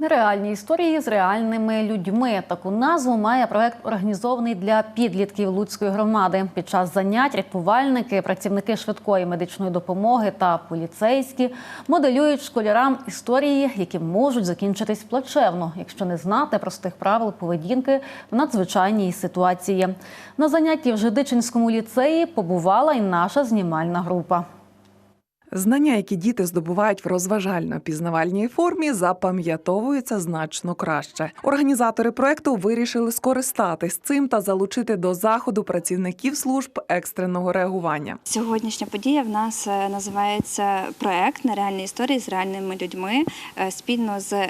Нереальні історії з реальними людьми. Таку назву має проект організований для підлітків Луцької громади. Під час занять рятувальники, працівники швидкої медичної допомоги та поліцейські моделюють школярам історії, які можуть закінчитись плачевно, якщо не знати простих правил поведінки в надзвичайній ситуації. На занятті в Жидичинському ліцеї побувала і наша знімальна група. Знання, які діти здобувають в розважально-пізнавальній формі, запам'ятовуються значно краще. Організатори проекту вирішили скористатись цим та залучити до заходу працівників служб екстреного реагування. Сьогоднішня подія в нас е, називається проект на реальні історії з реальними людьми е, спільно з.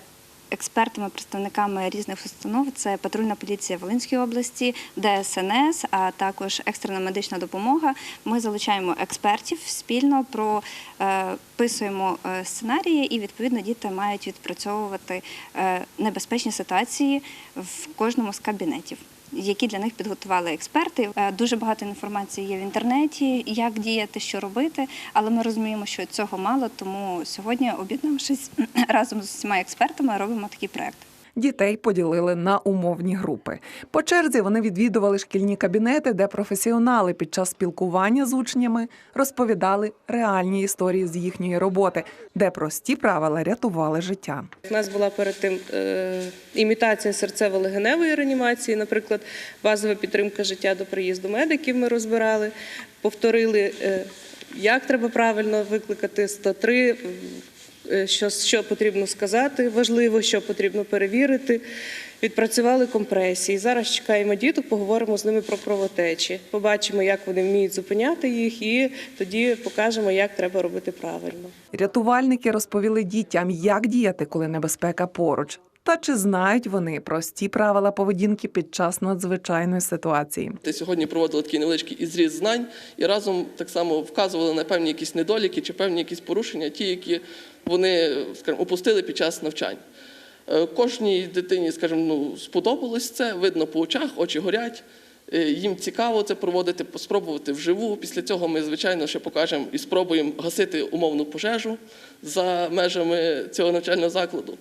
Експертами, представниками різних установ це патрульна поліція Волинської області, ДСНС, а також екстрена медична допомога. Ми залучаємо експертів спільно, прописуємо е, сценарії, і відповідно діти мають відпрацьовувати е, небезпечні ситуації в кожному з кабінетів які для них підготували експерти. Е, Дуже багато інформації є в інтернеті, як діяти, що робити. Але ми розуміємо, що цього мало, тому сьогодні, об'єднавшись разом з усіма експертами, робимо такий проект. Дітей поділили на умовні групи. По черзі вони відвідували шкільні кабінети, де професіонали під час спілкування з учнями розповідали реальні історії з їхньої роботи, де прості правила рятували життя. У нас була перед тим е, імітація серцево-легеневої реанімації, наприклад, базова підтримка життя до приїзду медиків. Ми розбирали, повторили, е, як треба правильно викликати 103, е, що, що потрібно сказати, важливо, що потрібно перевірити. Відпрацювали компресії. Зараз чекаємо діток, поговоримо з ними про кровотечі. Побачимо, як вони вміють зупиняти їх, і тоді покажемо, як треба робити правильно. Рятувальники розповіли дітям, як діяти, коли небезпека поруч. Та чи знають вони прості правила поведінки під час надзвичайної ситуації? Ти сьогодні проводили такий невеличкий ізріз знань і разом так само вказували на певні якісь недоліки чи певні якісь порушення, ті, які вони скажімо, опустили під час навчань. Е, Кожній дитині, скажімо, ну, сподобалось це, видно по очах, очі горять. Е, Їм цікаво це проводити, спробувати вживу. Після цього ми, звичайно, ще покажемо і спробуємо гасити умовну пожежу за межами цього навчального закладу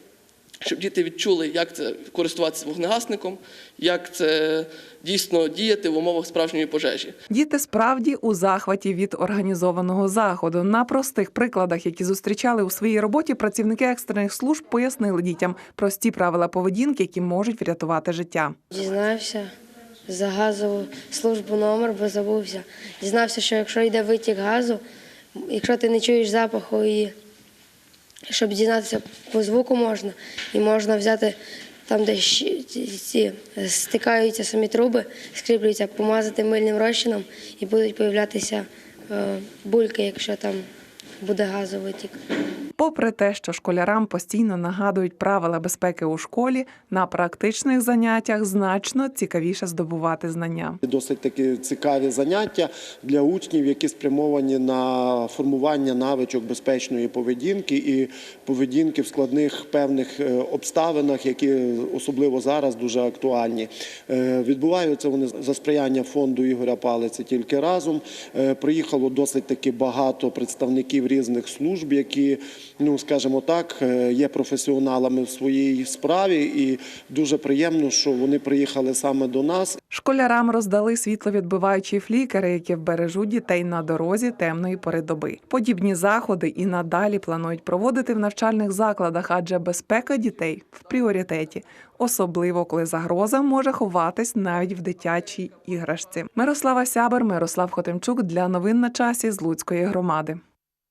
щоб діти відчули, як це користуватися вогнегасником, як це дійсно діяти в умовах справжньої пожежі. Діти справді у захваті від організованого заходу. На простих прикладах, які зустрічали у своїй роботі, працівники екстрених служб пояснили дітям прості правила поведінки, які можуть врятувати життя. Дізнався за газову службу номер, бо забувся. Дізнався, що якщо йде витік газу, якщо ти не чуєш запаху і щоб дізнатися по звуку можна, і можна взяти там, де ці- стикаються самі труби, скріплюються, помазати мильним розчином і будуть появлятися е, бульки, якщо там буде газовий тік. Попри те, що школярам постійно нагадують правила безпеки у школі, на практичних заняттях значно цікавіше здобувати знання. Досить таки цікаві заняття для учнів, які спрямовані на формування навичок безпечної поведінки і поведінки в складних певних е, обставинах, які особливо зараз дуже актуальні. Е, Відбуваються вони за сприяння фонду Ігоря Палиці тільки разом. Е, Приїхало досить таки багато представників різних служб, які, ну скажімо так, е, є професіоналами в своїй справі, і дуже приємно, що вони приїхали саме до нас. Школярам роздали світловідбиваючі флікери, які вбережуть дітей на дорозі темної пори доби. Подібні заходи і надалі планують проводити в навчальних закладах, адже безпека дітей в пріоритеті, особливо коли загроза може ховатись навіть в дитячій іграшці. Мирослава Сябер, Мирослав Хотимчук для новин на часі з Луцької громади.